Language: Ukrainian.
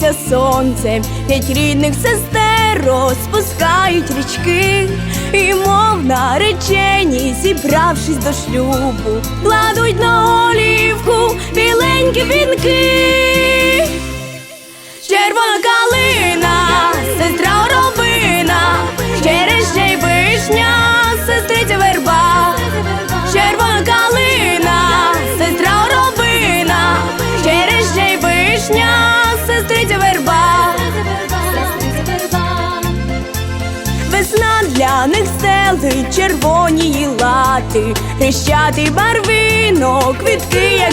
за сонцем, п'ять рідних сестер розпускають річки, і мов наречені, зібравшись до шлюбу, кладуть на олівку біленькі вінки. Весна стелей червоні лати, хрещатий барвинок, квітки, як